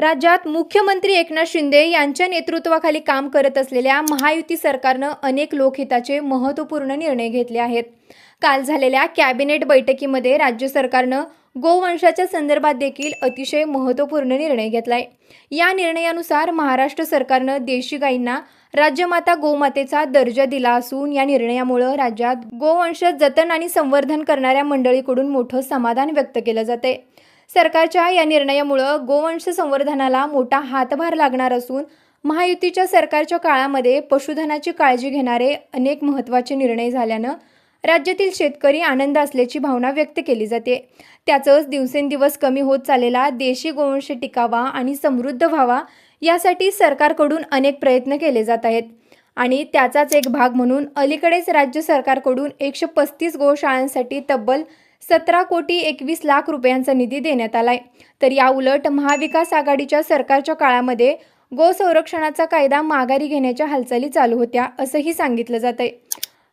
राज्यात मुख्यमंत्री एकनाथ शिंदे यांच्या नेतृत्वाखाली काम करत असलेल्या महायुती सरकारनं अनेक लोकहिताचे महत्त्वपूर्ण निर्णय घेतले आहेत. काल झालेल्या कॅबिनेट बैठकीमध्ये राज्य सरकारनं गोवंशाच्या संदर्भात देखील अतिशय महत्त्वपूर्ण निर्णय घेतलाय. या निर्णयानुसार महाराष्ट्र सरकारनं देशी गायींना राज्यमाता गोमातेचा दर्जा दिला असून या निर्णयामुळं राज्यात गोवंश जतन आणि संवर्धन करणाऱ्या मंडळीकडून मोठं समाधान व्यक्त केलं जाते सरकारच्या या निर्णयामुळं गोवंश संवर्धनाला मोठा हातभार लागणार असून महायुतीच्या सरकारच्या काळामध्ये पशुधनाची काळजी घेणारे अनेक महत्त्वाचे निर्णय झाल्यानं राज्यातील शेतकरी आनंद असल्याची भावना व्यक्त केली जाते. त्याचंच दिवसेंदिवस कमी होत चाललेला देशी गोवंश टिकावा आणि समृद्ध व्हावा यासाठी सरकारकडून अनेक प्रयत्न केले जात आहेत. आणि त्याचाच एक भाग म्हणून अलीकडेच राज्य सरकारकडून एकशे पस्तीस गोशाळांसाठी तब्बल सतरा कोटी एकवीस लाख रुपयांचा निधी देण्यात आलाय. तर या उलट महाविकास आघाडीच्या सरकारच्या काळामध्ये गोसंरक्षणाचा कायदा माघारी घेण्याच्या हालचाली चालू होत्या असंही सांगितलं जात आहे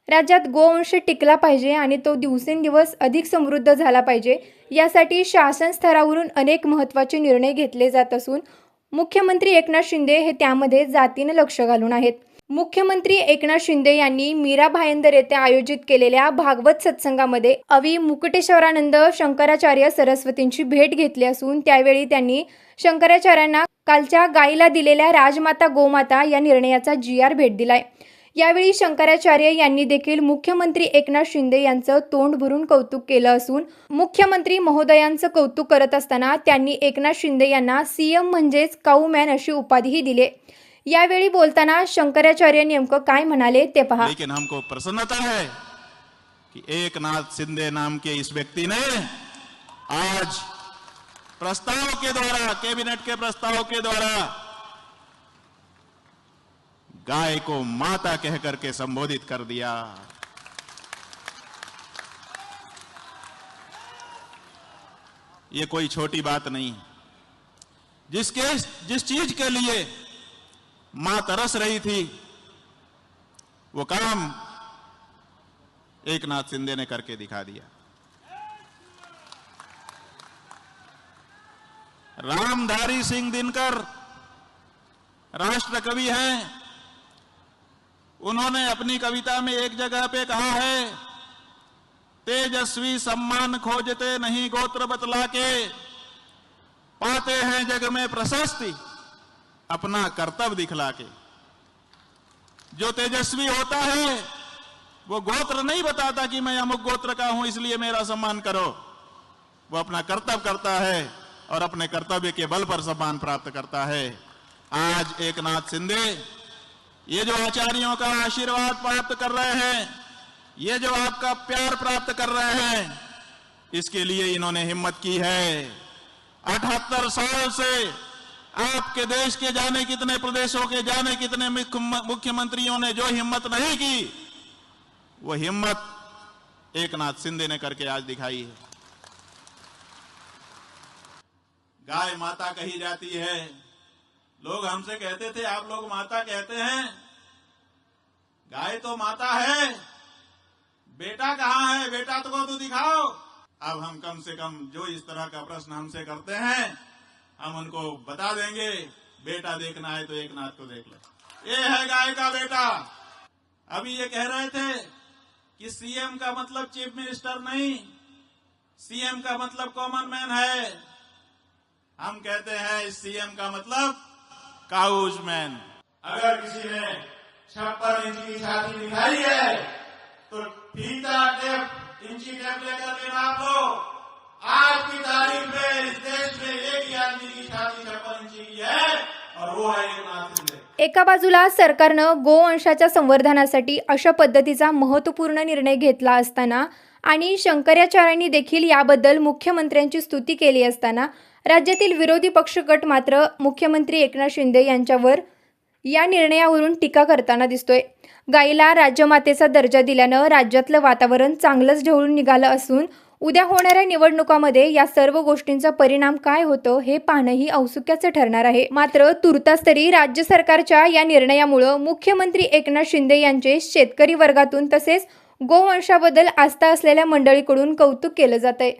राज्यात गोवंश टिकला पाहिजे आणि तो दिवसेंदिवस अधिक समृद्ध झाला पाहिजे यासाठी शासन स्तरावरून अनेक महत्त्वाचे निर्णय घेतले जात असून मुख्यमंत्री एकनाथ शिंदे हे त्यामध्ये जातीनं लक्ष घालून आहेत. मुख्यमंत्री एकनाथ शिंदे यांनी मीरा भायंदर येथे आयोजित केलेल्या भागवत सत्संगामध्ये अवी मुकुटेश्वरानंद शंकराचार्य सरस्वतींची भेट घेतली असून त्यावेळी त्यांनी शंकराचार्यांना कालच्या गायीला दिलेल्या राजमाता गोमाता या निर्णयाचा जी आर भेट दिलाय. यावेळी शंकराचार्य यांनी देखील मुख्यमंत्री एकनाथ शिंदे यांचं तोंड भरून कौतुक केलं असून मुख्यमंत्री महोदयांचं कौतुक करत असताना त्यांनी एकनाथ शिंदे यांना सीएम म्हणजेच काऊ मॅन अशी उपाधीही दिले यावेळी बोलताना शंकराचार्य नेमकं काय लेकिन हमको प्रसन्नता है कि एक नाथ सिंधे नाम के इस व्यक्ति ने आज प्रस्ताव के द्वारा, कैबिनेट के प्रस्ताव के द्वारा गाय को माता कह करके संबोधित कर दिया। ये कोई छोटी बात नहीं। जिसके, जिस चीज़ के लिए माँ तरस रही थी। वो काम एक नाथ सिंधे ने करके दिखा दिया। रामधारी सिंह दिनकर राष्ट्र कवि हैं। उन्होंने अपनी कविता में एक जगह पे कहा है, तेजस्वी सम्मान खोजते नहीं गोत्र बतला के, पाते हैं जग में प्रशस्ति। अपना कर्तव्य दिखला के। जो तेजस्वी होता है, वो गोत्र नहीं बताता कि मैं अमुक गोत्र का हूँ, इसलिए मेरा सम्मान करो। वो अपना कर्तव्य करता है और अपने कर्तव्य के बल पर सम्मान प्राप्त करता है। आज एक नाथ सिंधे ये जो आचार्यों का आशीर्वाद प्राप्त कर रहे हैं, ये जो आपका प्यार प्राप्त कर रहे हैं, इसके लिए इन्होंने हिम्मत की है। अठहत्तर साल से आपके देश के जाने कितने प्रदेशों के जाने कितने मुख्यमंत्रियों ने जो हिम्मत नहीं की, वो हिम्मत एक नाथ सिंधे ने करके आज दिखाई है। गाय माता कही जाती है, लोग हमसे कहते थे, आप लोग माता कहते हैं, गाय तो माता है, बेटा कहाँ है, बेटा तो को तो दिखाओ। अब हम कम से कम जो इस तरह का प्रश्न हमसे करते हैं हम उनको बता देंगे, बेटा देखना है तो एक नाथ को देख लो। ये है गाय का बेटा। अभी ये कह रहे थे कि सीएम का मतलब चीफ मिनिस्टर नहीं सीएम का मतलब कॉमन मैन है। हम कहते हैं सीएम का मतलब काउज मैन अगर किसी ने छप्पन इंच की छाती दिखाई है तो फीता टेप, इंची टेप लेकर के नाप लो आज की तारीख में इस देश में एक ही आदमी की छाती छप्पन इंची की है और वो है एक एका बाजूला सरकारनं गोवंशाच्या संवर्धनासाठी अशा पद्धतीचा महत्त्वपूर्ण निर्णय घेतला असताना आणि शंकराचार्यांनी देखील याबद्दल मुख्यमंत्र्यांची स्तुती केली असताना राज्यातील विरोधी पक्षगट मात्र मुख्यमंत्री एकनाथ शिंदे यांच्यावर या निर्णयावरून टीका करताना दिसतोय. गाईला राज्यमातेचा दर्जा दिल्यानं राज्यातलं वातावरण चांगलंच ढवळून निघालं असून उद्या होणाऱ्या निवडणुकामध्ये या सर्व गोष्टींचा परिणाम काय होतो हे पाहणंही औत्सुक्याचं ठरणार आहे. मात्र तुर्तास तरी राज्य सरकारच्या या निर्णयामुळं मुख्यमंत्री एकनाथ शिंदे यांचे शेतकरी वर्गातून तसेच गोवंशाबद्दल आस्था असलेल्या मंडळीकडून कौतुक केलं जात आहे